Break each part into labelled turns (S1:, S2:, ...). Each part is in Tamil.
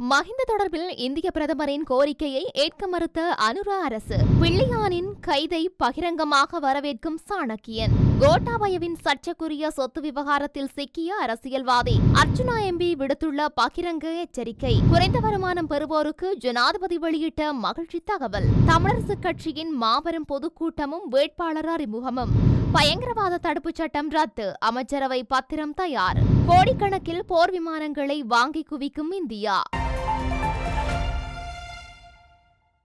S1: மஹிந்த தொடர்பில் இந்திய பிரதமரின் கோரிக்கையை ஏற்க மறுத்த அனுரா அரசு பிள்ளையானின் கைதை பகிரங்கமாக வரவேற்கும் சாணக்கியன். கோட்டாபயவின் சர்ச்சைக்குரிய சொத்து விவகாரத்தில் சிக்கிய அரசியல்வாதி அர்ச்சுனா எம்பி விடுத்துள்ள பகிரங்க எச்சரிக்கை. குறைந்த வருமானம் பெறுவோருக்கு ஜனாதிபதி வெளியிட்ட மகிழ்ச்சி தகவல். தமிழரசுக் கட்சியின் மாபெரும் பொதுக்கூட்டமும் வேட்பாளர் அறிமுகமும். பயங்கரவாத தடுப்புச் சட்டம் ரத்து அமைச்சரவை பத்திரம் தயார். கோடிக்கணக்கில் போர் விமானங்களை வாங்கி குவிக்கும் இந்தியா.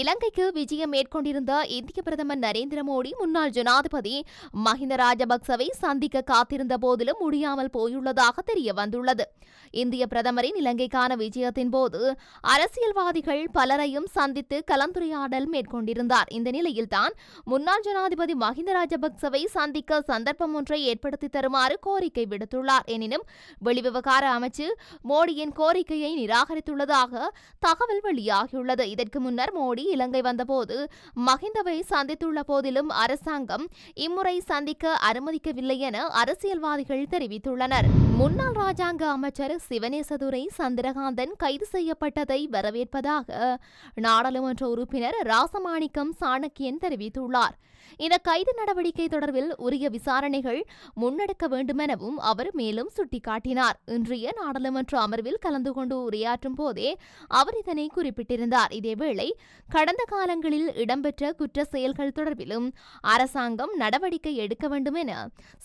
S1: இலங்கைக்கு விஜயம் மேற்கொண்டிருந்த இந்திய பிரதமர் நரேந்திர மோடி முன்னாள் ஜனாதிபதி மஹிந்த ராஜபக்சவை சந்திக்க காத்திருந்த போதிலும் முடியாமல் போயுள்ளதாக தெரிய வந்துள்ளது இந்திய பிரதமரின் இலங்கைக்கான விஜயத்தின் போது அரசியல்வாதிகள் பலரையும் சந்தித்து கலந்துரையாடல் மேற்கொண்டிருந்தார். இந்த நிலையில்தான் முன்னாள் ஜனாதிபதி மஹிந்த ராஜபக்சவை சந்திக்க சந்தர்ப்பம் ஒன்றை ஏற்படுத்தி தருமாறு கோரிக்கை விடுத்துள்ளார். எனினும் வெளிவிவகார அமைச்சு மோடியின் கோரிக்கையை நிராகரித்துள்ளதாக தகவல் வெளியாகியுள்ளது. இதற்கு முன்னர் மோடி இலங்கை வந்தபோது மஹிந்தவை சந்தித்துள்ள போதிலும் அரசாங்கம் இம்முறை சந்திக்க அனுமதிக்கவில்லை என அரசியல்வாதிகள் தெரிவித்துள்ளனர். முன்னாள் ராஜாங்க அமைச்சர் சிவனேசதுரை சந்திரகாந்தன் கைது செய்யப்பட்டதை வரவேற்பதாக நாடாளுமன்ற உறுப்பினர் ராசமாணிக்கம் சாணக்கியன் தெரிவித்துள்ளார். இந்த கைது நடவடிக்கை தொடர்பில் உரிய விசாரணைகள் முன்னெடுக்க வேண்டுமெனவும் அவர் மேலும் சுட்டிக்காட்டினார். இன்றைய நாடாளுமன்ற அமர்வில் கலந்து கொண்டு உரையாற்றும் போதே அவர் இதனை குறிப்பிட்டிருந்தார். இதேவேளை கடந்த காலங்களில் இடம்பெற்ற குற்ற செயல்கள் தொடர்பிலும் அரசாங்கம் நடவடிக்கை எடுக்க வேண்டும் என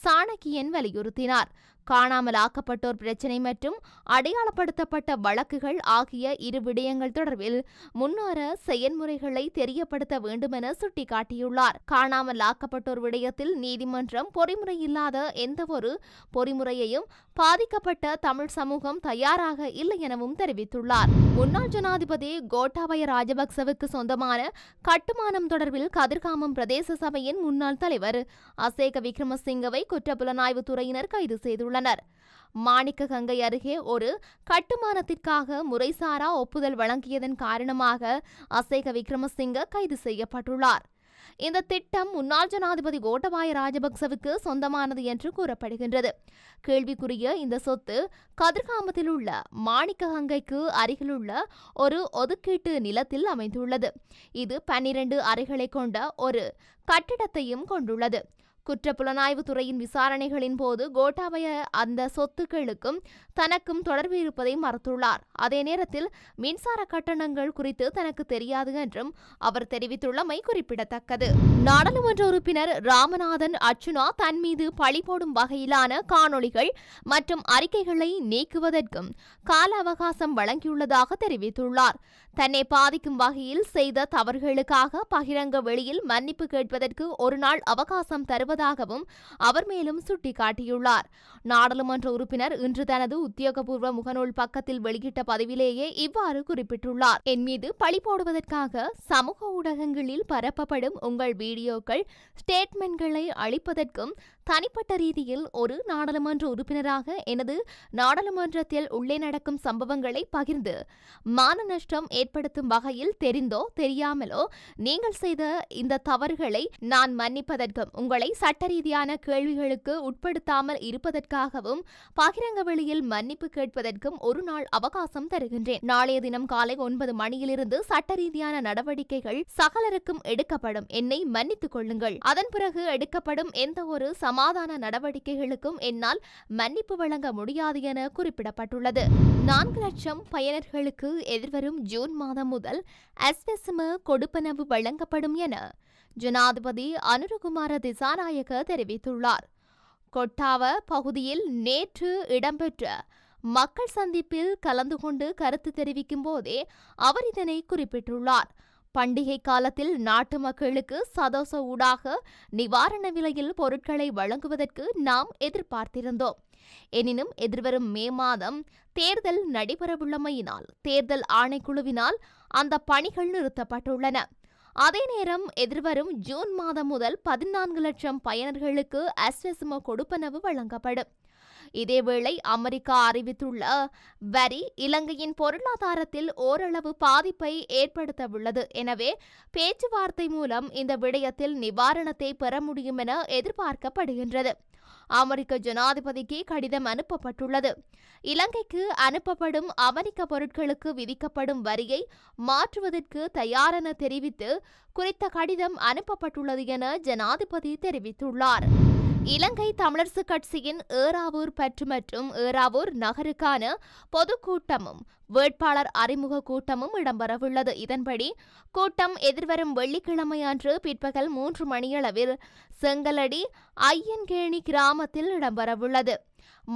S1: சாணக்கியன் வலியுறுத்தினார். காணாமல் ஆக்கப்பட்டோர் பிரச்சினை மற்றும் அடையாளப்படுத்தப்பட்ட வழக்குகள் ஆகிய இரு விடயங்கள் தொடர்பில் முன்னோர செயன்முறைகளை தெரியப்படுத்த வேண்டுமென சுட்டிக்காட்டியுள்ளார். காணாமல் ஆக்கப்பட்டோர் விடயத்தில் நீதிமன்றம் பொறிமுறையில்லாத எந்தவொரு பொறிமுறையையும் பாதிக்கப்பட்ட தமிழ் சமூகம் தயாராக இல்லை எனவும் தெரிவித்துள்ளார். முன்னாள் ஜனாதிபதி கோட்டாபய ராஜபக்சவுக்கு சொந்தமான கட்டுமானம் தொடர்பில் கதிர்காமம் பிரதேச சபையின் முன்னாள் தலைவர் அசேக விக்ரமசிங்கவை குற்றப்புலனாய்வு துறையினர் கைது செய்துள்ளனர். மாணிக்க மாணிக்ககங்கை அருகே ஒரு கட்டுமானத்திற்காக முறைசாரா ஒப்புதல் வழங்கியதன் காரணமாக அசேக விக்ரமசிங்க கைது செய்யப்பட்டுள்ளார். இந்த திட்டம் முன்னாள் ஜனாதிபதி கோட்டபாய ராஜபக்சவுக்கு சொந்தமானது என்று கூறப்படுகின்றது. கேள்விக்குரிய இந்த சொத்து கதிர்காமத்தில் உள்ள மாணிக்ககங்கைக்கு அருகிலுள்ள ஒரு ஒதுக்கீட்டு நிலத்தில் அமைந்துள்ளது. இது பன்னிரண்டு அறைகளை கொண்ட ஒரு கட்டிடத்தையும் கொண்டுள்ளது. குற்றப்புலனாய்வு துறையின் விசாரணைகளின் போது கோட்டாபய அந்த சொத்துக்களுக்கும் தனக்கும் தொடர்பு இருப்பதை மறுத்துள்ளார். அதே நேரத்தில் மின்சார கட்டணங்கள் குறித்து தனக்கு தெரியாது என்றும் அவர் தெரிவித்துள்ளமை குறிப்பிடத்தக்கது. நாடாளுமன்ற உறுப்பினர் ராமநாதன் அர்ச்சுனா தன் மீது பழி போடும் வகையிலான காணொளிகள் மற்றும் அறிக்கைகளை நீக்குவதற்கும் கால அவகாசம் வழங்கியுள்ளதாக தெரிவித்துள்ளார். தன்னை பாதிக்கும் வகையில் செய்த தவறுகளுக்காக பகிரங்க வெளியில் மன்னிப்பு கேட்பதற்கு ஒரு நாள் அவகாசம் தருவதாகவும் அவர் மேலும் சுட்டிக்காட்டியுள்ளார். நாடாளுமன்ற உறுப்பினர் இன்று தனது உத்தியோகபூர்வ முகநூல் பக்கத்தில் வெளியிட்ட பதிவிலேயே இவ்வாறு குறிப்பிட்டுள்ளார். என் மீது பழி போடுவதற்காக சமூக ஊடகங்களில் பரப்பப்படும் உங்கள் வீடியோக்கள் ஸ்டேட்மெண்ட்களை அளிப்பதற்கும் தனிப்பட்ட ரீதியில் ஒரு நாடாளுமன்ற உறுப்பினராக எனது நாடாளுமன்றத்தில் உள்ளே நடக்கும் சம்பவங்களை பகிர்ந்து மான நஷ்டம் ஏற்படுத்தும் வகையில் தெரிந்தோ தெரியாமலோ நீங்கள் செய்த இந்த தவறுகளை நான் மன்னிப்பதற்கும் உங்களை சட்ட ரீதியான கேள்விகளுக்கு உட்படுத்தாமல் இருப்பதற்காகவும் பகிரங்க வெளியில் மன்னிப்பு கேட்பதற்கும் ஒரு நாள் அவகாசம் தருகின்றேன். நாளைய தினம் காலை ஒன்பது மணியிலிருந்து சட்ட ரீதியான நடவடிக்கைகள் சகலருக்கும் எடுக்கப்படும். என்னை மன்னித்துக் கொள்ளுங்கள். அதன் பிறகு எடுக்கப்படும் எந்த ஒரு சமாதான நடவடிக்கைகளுக்கும் என்னால் மன்னிப்பு வழங்க முடியாது என குறிப்பிடப்பட்டுள்ளது. நான்கு லட்சம் பயனர்களுக்கு எதிர்வரும் ஜூன் மாதம் முதல் அஸ்வெசும கொடுப்பனவு வழங்கப்படும் என ஜனாதிபதி அனுரகுமார திசாநாயக தெரிவித்துள்ளார். கொட்டாவ பகுதியில் நேற்று இடம்பெற்ற மக்கள் சந்திப்பில் கலந்து கொண்டு கருத்து தெரிவிக்கும் போதே அவர் இதனை குறிப்பிட்டுள்ளார். பண்டிகை காலத்தில் நாட்டு மக்களுக்கு சதோச ஊடாக நிவாரண விலையில் பொருட்களை வழங்குவதற்கு நாம் எதிர்பார்த்திருந்தோம். எனினும் எதிர்வரும் மே மாதம் தேர்தல் நடைபெறவுள்ளமையினால் தேர்தல் ஆணைக்குழுவினால் அந்த பணிகள் நிறுத்தப்பட்டுள்ளன. அதே நேரம் எதிர்வரும் ஜூன் மாதம் முதல் பதினான்கு லட்சம் பயனர்களுக்கு அஸ்வெசும கொடுப்பனவு வழங்கப்படும். இதேவேளை அமெரிக்கா அறிவித்துள்ள வரி இலங்கையின் பொருளாதாரத்தில் ஓரளவு பாதிப்பை ஏற்படுத்தவுள்ளது. எனவே பேச்சுவார்த்தை மூலம் இந்த விடயத்தில் நிவாரணத்தை பெற முடியும் என எதிர்பார்க்கப்படுகின்றது. அமெரிக்க ஜனாதிபதிக்கு கடிதம் அனுப்பப்பட்டுள்ளது. இலங்கைக்கு அனுப்பப்படும் அமெரிக்க பொருட்களுக்கு விதிக்கப்படும் வரியை மாற்றுவதற்கு தயாரென தெரிவித்து குறித்த கடிதம் அனுப்பப்பட்டுள்ளது என ஜனாதிபதி தெரிவித்துள்ளார். இலங்கை தமிழரசு கட்சியின் ஏறாவூர் பற்று மற்றும் ஏறாவூர் நகருக்கான பொதுக்கூட்டமும் வேட்பாளர் அறிமுக கூட்டமும் இடம்பெறவுள்ளது. இதன்படி கூட்டம் எதிர்வரும் வெள்ளிக்கிழமை அன்று பிற்பகல் மூன்று மணியளவில் செங்கலடி ஐயன்கேணி கிராமத்தில் இடம்பெறவுள்ளது.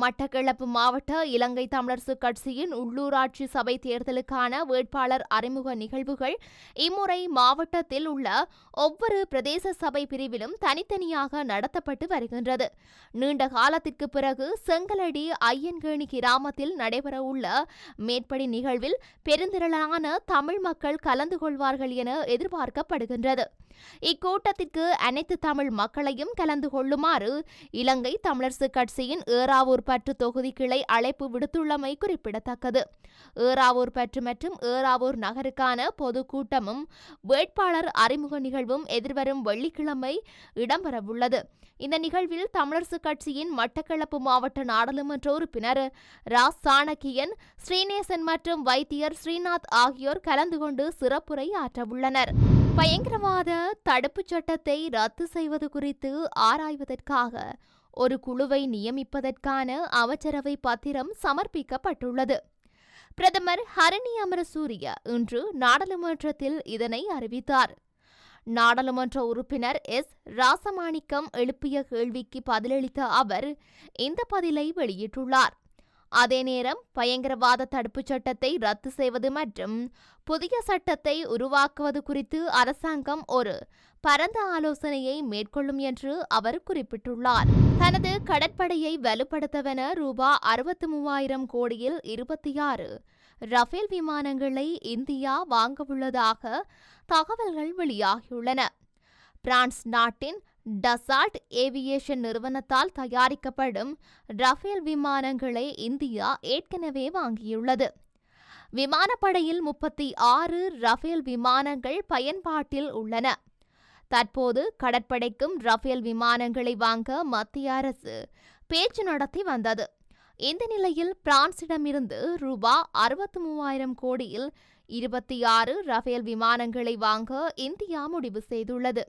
S1: மட்டக்களப்பு மாவட்ட இலங்கை தமிழரசு கட்சியின் உள்ளூராட்சி சபை தேர்தலுக்கான வேட்பாளர் அறிமுக நிகழ்வுகள் இம்முறை மாவட்டத்தில் உள்ள ஒவ்வொரு பிரதேச சபை பிரிவிலும் தனித்தனியாக நடத்தப்பட்டு வருகின்றது. நீண்ட காலத்திற்கு பிறகு செங்கலடி ஐயன்கேணி கிராமத்தில் நடைபெறவுள்ள மேற்படி நிகழ்வில் பெருந்திரளான தமிழ் மக்கள் கலந்து கொள்வார்கள் என எதிர்பார்க்கப்படுகின்றது. இக்கூட்டத்திற்கு அனைத்து தமிழ் மக்களையும் கலந்து கொள்ளுமாறு இலங்கை தமிழரசு கட்சியின் ஏறாவூர் பற்று தொகுதி கிளை அழைப்பு விடுத்துள்ளமை குறிப்பிடத்தக்கது. ஏறாவூர் பற்று மற்றும் ஏறாவூர் நகருக்கான பொதுக்கூட்டமும் வேட்பாளர் அறிமுக நிகழ்வும் எதிர்வரும் வெள்ளிக்கிழமை இடம்பெறவுள்ளது. இந்த நிகழ்வில் தமிழரசு கட்சியின் மட்டக்களப்பு மாவட்ட நாடாளுமன்ற உறுப்பினர் ரா சாணக்கியன் ஸ்ரீநேசன் மற்றும் வைத்தியர் ஸ்ரீநாத் ஆகியோர் கலந்து கொண்டு சிறப்புரை ஆற்றவுள்ளனர் பயங்கரவாத தடுப்புச் சட்டத்தை ரத்து செய்வது குறித்து ஆராய்வதற்காக ஒரு குழுவை நியமிப்பதற்கான அமைச்சரவை பத்திரம் சமர்ப்பிக்கப்பட்டுள்ளது. பிரதமர் ஹரணி அமரசூரிய இன்று நாடாளுமன்றத்தில் இதனை அறிவித்தார். நாடாளுமன்ற உறுப்பினர் எஸ். ராசமாணிக்கம் எழுப்பிய கேள்விக்கு பதிலளித்த அவர் இந்த பதிலை வெளியிட்டுள்ளார். அதே நேரம் பயங்கரவாத தடுப்புச் சட்டத்தை ரத்து செய்வது மற்றும் புதிய சட்டத்தை உருவாக்குவது குறித்து அரசாங்கம் ஒரு பரந்த ஆலோசனையை மேற்கொள்ளும் என்று அவர் குறிப்பிட்டுள்ளார். தனது கடற்படையை வலுப்படுத்தவென ரூபா அறுபத்தி மூவாயிரம் கோடியில் இருபத்தி ஆறு ரஃபேல் விமானங்களை இந்தியா வாங்கவுள்ளதாக தகவல்கள் வெளியாகியுள்ளன. பிரான்ஸ் நாட்டின் டசால்ட் ஏவியேஷன் நிறுவனத்தால் தயாரிக்கப்படும் ரஃபேல் விமானங்களை இந்தியா ஏற்கனவே வாங்கியுள்ளது. விமானப்படையில் முப்பத்தி ஆறு ரஃபேல் விமானங்கள் பயன்பாட்டில் உள்ளன. தற்போது கடற்படைக்கும் ரஃபேல் விமானங்களை வாங்க மத்திய அரசு பேச்சு நடத்தி வந்தது. இந்த நிலையில் பிரான்சிடமிருந்து ரூபா அறுபத்தி மூவாயிரம் கோடியில் இருபத்தி ஆறு ரஃபேல் விமானங்களை வாங்க இந்தியா முடிவு செய்துள்ளது.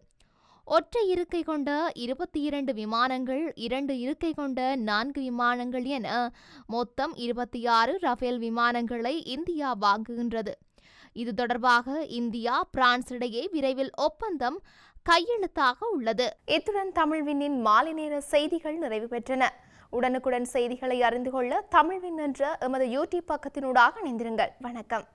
S1: ஒற்றை இருக்கை கொண்ட இருபத்தி இரண்டு விமானங்கள் இரண்டு இருக்கை கொண்ட நான்கு விமானங்கள் என மொத்தம் இருபத்தி ஆறு ரஃபேல் விமானங்களை இந்தியா வாங்குகின்றது. இது தொடர்பாக இந்தியா பிரான்ஸ் இடையே விரைவில் ஒப்பந்தம் கையெழுத்தாக உள்ளது.
S2: இத்துடன் தமிழ்வினின் மாலை நேர செய்திகள் நிறைவு பெற்றன. உடனுக்குடன் செய்திகளை அறிந்து கொள்ள தமிழ்வின் என்ற எமது யூடியூப் பக்கத்தினூடாக இணைந்திருங்கள். வணக்கம்.